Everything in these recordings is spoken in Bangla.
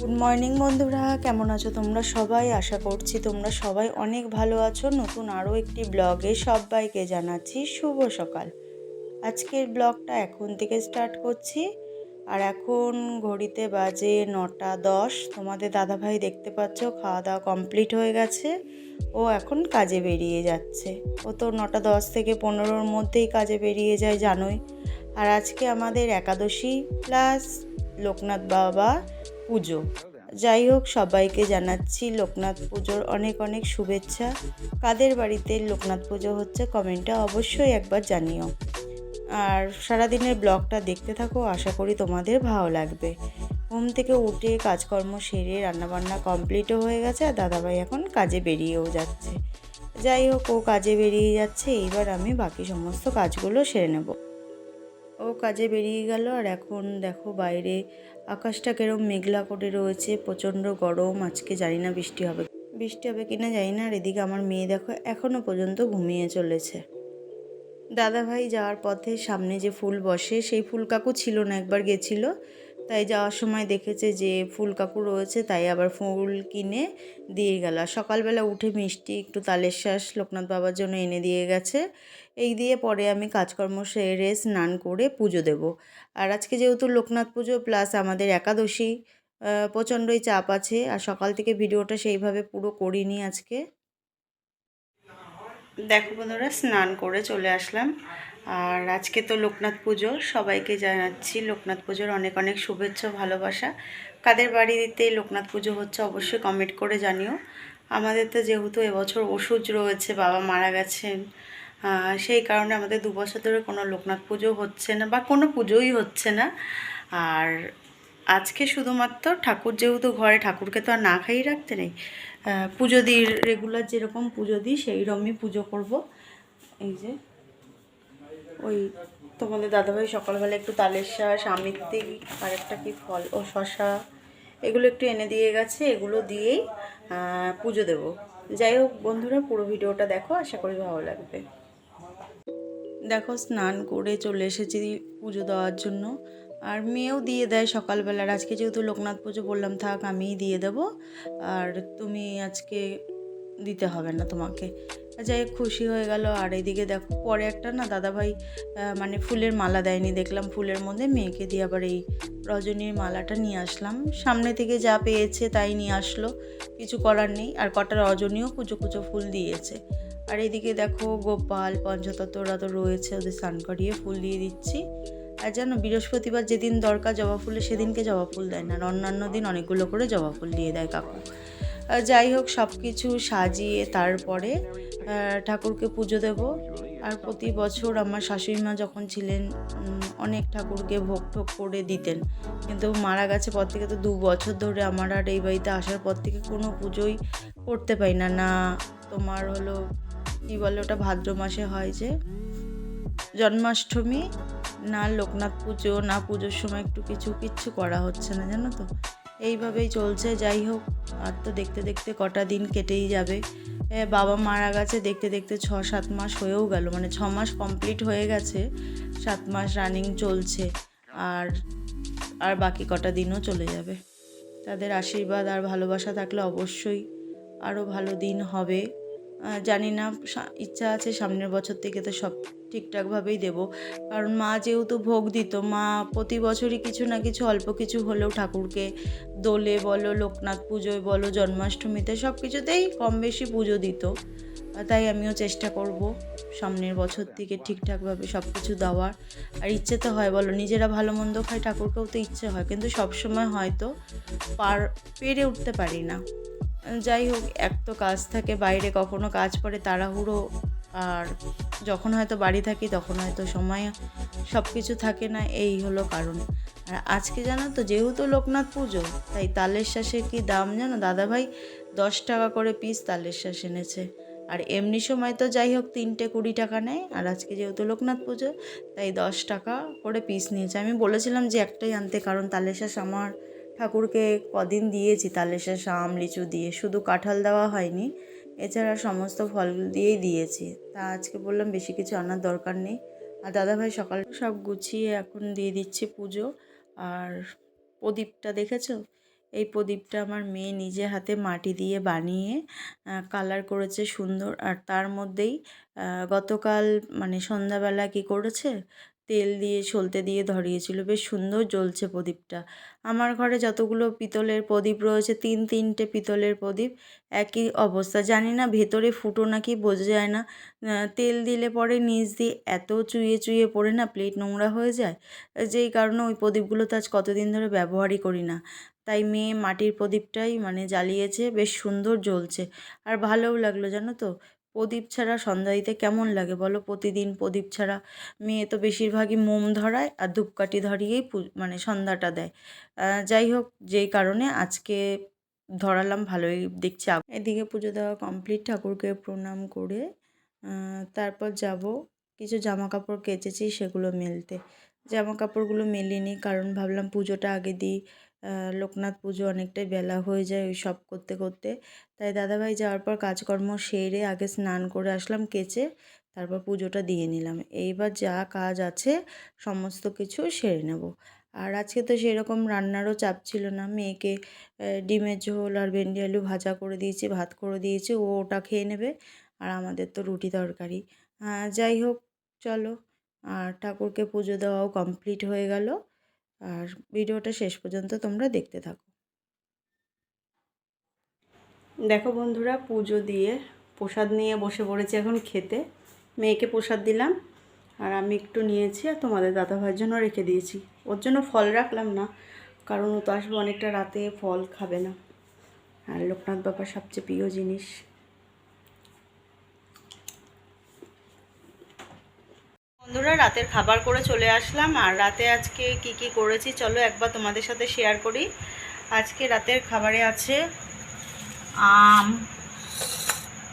গুড মর্নিং বন্ধুরা। কেমন আছো তোমরা সবাই? আশা করছি তোমরা সবাই অনেক ভালো আছো। নতুন আরও একটি ব্লগে সবাইকে জানাচ্ছি শুভ সকাল। আজকের ব্লগটা এখন থেকে স্টার্ট করছি। আর এখন ঘড়িতে বাজে নটা দশ। তোমাদের দাদাভাই দেখতে পাচ্ছ, খাওয়া দাওয়া কমপ্লিট হয়ে গেছে। ও এখন কাজে বেরিয়ে যাচ্ছে। ও তো নটা দশ থেকে পনেরোর মধ্যেই কাজে বেরিয়ে যায়, জানোই। আর আজকে আমাদের একাদশী, প্লাস লোকনাথ বাবা পুজো। যাই হোক, সবাইকে জানাচ্ছি লোকনাথ পুজোর অনেক অনেক শুভেচ্ছা। কাদের বাড়িতে লোকনাথ পুজো হচ্ছে কমেন্টে অবশ্যই একবার জানিও। আর সারাদিনের ব্লগটা দেখতে থাকো, আশা করি তোমাদের ভালো লাগবে। ঘুম থেকে উঠে কাজকর্ম সেরে রান্নাবান্না কমপ্লিটও হয়ে গেছে আর দাদাভাই এখন কাজে বেরিয়েও যাচ্ছে। যাই হোক, ও কাজে বেরিয়ে যাচ্ছে, এইবার আমি বাকি সমস্ত কাজগুলো সেরে নেব। ও কাজে বেরিয়ে গেল। আর এখন দেখো বাইরে আকাশটা কেরম মেঘলা করে রয়েছে, প্রচণ্ড গরম। আজকে জানি না বৃষ্টি হবে বৃষ্টি হবে কি না জানি না। আর এদিকে আমার মেয়ে দেখো এখনও পর্যন্ত ঘুমিয়ে চলেছে। দাদাভাই যাওয়ার পথে সামনে যে ফুল বসে, সেই ফুল কাকু ছিল না, একবার গেছিল। তাই যাওয়ার সময় দেখেছে যে ফুল কাকু রয়েছে, তাই আবার ফুল কিনে দিয়ে গেল। আর সকালবেলা উঠে মিষ্টি, একটু তালের শ্বাস লোকনাথ বাবার জন্য এনে দিয়ে গেছে। এই দিয়ে পরে আমি কাজকর্ম সেরে স্নান করে পুজো দেব। আর আজকে যেহেতু লোকনাথ পুজো, প্লাস আমাদের একাদশী প্রচণ্ডই চাপ আছে, আর সকাল থেকে ভিডিওটা সেইভাবে পুরো করিনি আজকে। দেখো বন্ধুরা, স্নান করে চলে আসলাম। আর আজকে তো লোকনাথ পুজো, সবাইকে জানাচ্ছি লোকনাথ পুজোর অনেক অনেক শুভেচ্ছা ভালোবাসা। কাদের বাড়িতে লোকনাথ পুজো হচ্ছে অবশ্যই কমেন্ট করে জানিও। আমাদের তো যেহেতু এবছর ওষুধ রয়েছে, বাবা মারা গেছেন সেই কারণে আমাদের দু বছর ধরে কোনো লোকনাথ পুজো হচ্ছে না বা কোনো পুজোই হচ্ছে না। আর আজকে শুধুমাত্র ঠাকুর যেহেতু ঘরে, ঠাকুরকে তো আর না খাইয়ে রাখতে নেই পুজো দিই রেগুলার যেরকম পুজো দিই সেই রকমই পুজো করব। এই যে ওই তোমাদের দাদাভাই, সকালবেলা একটু তালের শাঁস আমিত্তি আর একটা কি ফল, ও শশা এগুলো একটু এনে দিয়ে গেছে, এগুলো দিয়েই পুজো দেব। যাই হোক বন্ধুরা, পুরো ভিডিওটা দেখো, আশা করি ভালো লাগবে। দেখো, স্নান করে চলে এসেছি পুজো দেওয়ার জন্য। আর মেয়েও দিয়ে দেয় সকালবেলার আজকে যেহেতু লোকনাথ পুজো, বললাম থাক, আমিই দিয়ে দেবো। আর তুমি আজকে দিতে হবে না তোমাকে। যাই খুশি হয়ে গেল। আর এইদিকে দেখো, পরে একটা না দাদাভাই মানে ফুলের মালা দেয়নি, দেখলাম ফুলের মধ্যে মেয়েকে দিয়ে আবার এই রজনীর মালাটা নিয়ে আসলাম। সামনে থেকে যা পেয়েছে তাই নিয়ে আসলো, কিছু করার নেই। আর কটা রজনীও কুচো কুচো ফুল দিয়েছে। আর এদিকে দেখো, গোপাল পঞ্চতত্ত্বরা তো রয়েছে, ওদের স্নান করিয়ে ফুল দিয়ে দিচ্ছি। আর যেন বৃহস্পতিবার যেদিন দরকার জবা ফুলে, সেদিনকে জবা ফুল দেয় না। আর অন্যান্য দিন অনেকগুলো করে জবা ফুল দিয়ে দেয় কাকু। যাই হোক সব কিছু সাজিয়ে তারপরে ঠাকুরকে পুজো দেব। আর প্রতি বছর আমার শাশুড়ি মা যখন ছিলেন অনেক ঠাকুরকে ভোগ টোগ করে দিতেন। কিন্তু মারা গেছে পর থেকে তো দু বছর ধরে আমার আর এই বাড়িতে আসার পর থেকে কোনো পুজোই করতে পারি না। না, তোমার হলো, কী বলে ওটা, ভাদ্র মাসে হয় যে, জন্মাষ্টমী, না লোকনাথ পুজো, না পুজোর সময় একটু কিছু, কিচ্ছু করা হচ্ছে না, জানো তো? এইভাবেই চলছে। যাই হোক আর তো দেখতে দেখতে কটা দিন কেটেই যাবে। বাবা মারা গেছে দেখতে দেখতে ছ, সাত মাস হয়েও গেল। মানে ছ মাস কমপ্লিট হয়ে গেছে, সাত মাস রানিং চলছে। আর আর বাকি কটা দিনও চলে যাবে। তাদের আশীর্বাদ আর ভালোবাসা থাকলে অবশ্যই আরও ভালো দিন হবে। জানি না ইচ্ছা আছে সামনের বছর থেকে তো সব ঠিকঠাকভাবেই দেব। কারণ মা যেহেতু ভোগ দিত, মা প্রতি বছরই কিছু না কিছু, অল্প কিছু হলেও ঠাকুরকে দোলে বলো, লোকনাথ পুজোয় বলো, জন্মাষ্টমীতে সব কিছুতেই কম বেশি পুজো দিত। তাই আমিও চেষ্টা করব সামনের বছর থেকে ঠিকঠাকভাবে সব কিছু দেওয়ার। আর ইচ্ছে তো হয়, বলো, নিজেরা ভালো মন্দ খাই ঠাকুরকেও তো ইচ্ছে হয়। কিন্তু সব সময় হয়তো পার, পেরে উঠতে পারি না। যাই হোক, এক তো কাজ থাকে, বাইরে কখনো কাজ পড়ে তাড়াহুড়ো, আর যখন হয়তো বাড়ি থাকি তখন হয়তো সময় সব কিছু থাকে না, এই হলো কারণ। আর আজকে জানো তো, যেহেতু লোকনাথ পুজো, তাই তালের শ্বাসের কি দাম জানো? দাদাভাই দশ টাকা করে পিস তালের শ্বাস এনেছে। আর এমনি সময় তো যাই হোক, তিনটে কুড়ি টাকা নেয়, আর আজকে যেহেতু লোকনাথ পুজো, তাই দশ টাকা করে পিস নিয়েছে। আমি বলেছিলাম যে একটাই আনতে, কারণ তালের শ্বাস আমার ঠাকুরকে কদিন দিয়েছি তালের শ্বাস আম লিচু দিয়ে। শুধু কাঁঠাল দেওয়া হয়নি, এছাড়া সমস্ত ফল দিয়েই দিয়েছি। তা আজকে বললাম বেশি কিছু আনার দরকার নেই। আর দাদাভাই সকাল সব গুছিয়ে এখন দিয়ে দিচ্ছি পুজো। আর প্রদীপটা দেখেছ? এই প্রদীপটা আমার মেয়ে নিজে হাতে মাটি দিয়ে বানিয়ে কালার করেছে সুন্দর। আর তার মধ্যেই গতকাল মানে সন্ধ্যাবেলা কি করেছে? তেল দিয়ে সলতে দিয়ে ধরিয়েছিল। বেশ সুন্দর জ্বলছে প্রদীপটা। আমার ঘরে যতগুলো পিতলের প্রদীপ রয়েছে, তিন তিনটে পিতলের প্রদীপ একই অবস্থা। জানি না ভেতরে ফুটো নাকি বোঝা যায় না। তেল দিলে পরে নিচ দিয়ে এত চুইয়ে চুইয়ে পড়ে না, প্লেট নোংরা হয়ে যায়? যেই কারণে ওই প্রদীপগুলো তো আজ কতদিন ধরে ব্যবহারই করি না। তাই মেয়ে মাটির প্রদীপটাই মানে জ্বালিয়েছে। বেশ সুন্দর জ্বলছে। আর ভালোও লাগল জানো তো? প্রদীপ ছাড়া সন্ধ্যা দিতে কেমন লাগে বলো? প্রতিদিন প্রদীপ ছাড়া মেয়ে তো বেশিরভাগই মোম ধরায় আর ধূপকাঠি ধরিয়েই মানে সন্ধ্যাটা দেয়। যাই হোক, যেই কারণে আজকে ধরালাম, ভালোই দেখছি এদিকে পুজো দেওয়া কমপ্লিট ঠাকুরকে প্রণাম করে তারপর যাব। কিছু জামা কাপড় কেচেছি, সেগুলো মেলতে। জামা কাপড়গুলো মেলিনি কারণ ভাবলাম পুজোটা আগে দিই। লোকনাথ পুজো অনেকটাই বেলা হয়ে যায় ওই সব করতে করতে। তাই দাদাভাই যাওয়ার পর কাজকর্ম সেরে আগে স্নান করে আসলাম কেচে, তারপর পুজোটা দিয়ে নিলাম। এইবার যা কাজ আছে সমস্ত কিছু সেরে নেব। আর আজকে তো সেরকম রান্নারও চাপ ছিল না। মেয়েকে ডিমের ঝোল আর ভেন্ডি আলু ভাজা করে দিয়েছি, ভাত করে দিয়েছি, ও ওটা খেয়ে নেবে। আর আমাদের তো রুটি তরকারি। যাই হোক, চলো। আর ঠাকুরকে পুজো দেওয়াও কমপ্লিট হয়ে গেল। আর ভিডিওটা শেষ পর্যন্ত তোমরা দেখতে থাকো। দেখো বন্ধুরা, পুজো দিয়ে প্রসাদ নিয়ে বসে পড়েছি এখন খেতে। মেয়েকে প্রসাদ দিলাম, আর আমি একটু নিয়েছি আর তোমাদের দাদা ভাইয়ের জন্য রেখে দিয়েছি। ওর জন্য ফল রাখলাম না, কারণ ও তো আসবে অনেকটা রাতে, ফল খাবে না। আর লোকনাথ বাবার সবচেয়ে প্রিয় জিনিস। বন্ধুরা, রাতের খাবার করে চলে আসলাম। আর রাতে আজকে কি কি করেছি চলো একবার তোমাদের সাথে শেয়ার করি। আজকে রাতের খাবারে আছে আম,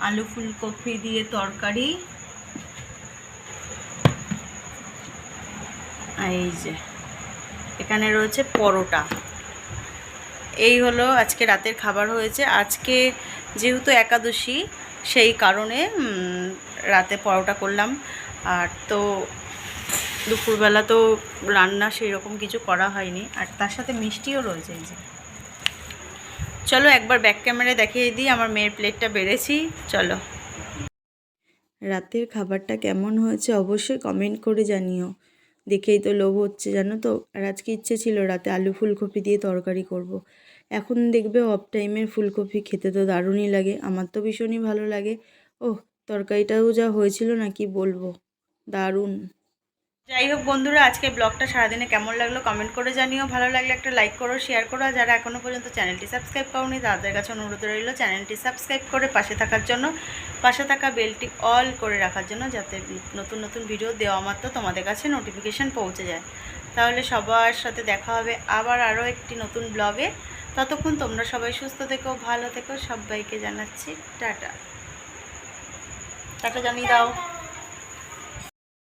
আলু ফুলকপি দিয়ে তরকারি। এই যে, এখানে রয়েছে পরোটা। এই হলো আজকে রাতের খাবার হয়েছে। আজকে যেহেতু একাদশী, সেই কারণে রাতে পরোটা করলাম। আর তো দুপুরবেলা তো রান্না সেই রকম কিছু করা হয়নি, আর তার সাথে মিষ্টিও রয়েছে এই যে। চলো একবার ব্যাক ক্যামেরায় দেখিয়ে দিই, আমার মেয়ের প্লেটটা বেড়েছি, চলো। রাতের খাবারটা কেমন হয়েছে অবশ্যই কমেন্ট করে জানিও। দেখেই তো লোভ হচ্ছে, জানো তো? আর আজকে ইচ্ছে ছিল রাতে আলু ফুলকপি দিয়ে তরকারি করব। এখন দেখবে অফ টাইমের ফুলকপি খেতে তো দারুণই লাগে, আমার তো ভীষণই ভালো লাগে। ও তরকারিটাও যা হয়েছিল না কি বলব? দারুণ। যাই হোক বন্ধুরা আজকে ব্লগটা সারাদিনে কেমন লাগল কমেন্ট করে জানিও। ভালো লাগলে একটা লাইক করো শেয়ার করো। আর যারা এখনও পর্যন্ত চ্যানেলটি সাবস্ক্রাইব করোনি, তাদের কাছে অনুরোধ রইল চ্যানেলটি সাবস্ক্রাইব করে পাশে থাকার জন্য। পাশে থাকা বেলটি অল করে রাখার জন্য যাতে নতুন নতুন ভিডিও দেওয়া মাত্র তোমাদের কাছে নোটিফিকেশান পৌঁছে যায়। তাহলে সবার সাথে দেখা হবে আবার আরও একটি নতুন ব্লগে। ততক্ষণ তোমরা সবাই সুস্থ থেকো, ভালো থেকো। সবাইকে জানাচ্ছি টাটা। টাটা জানিয়ে দাও।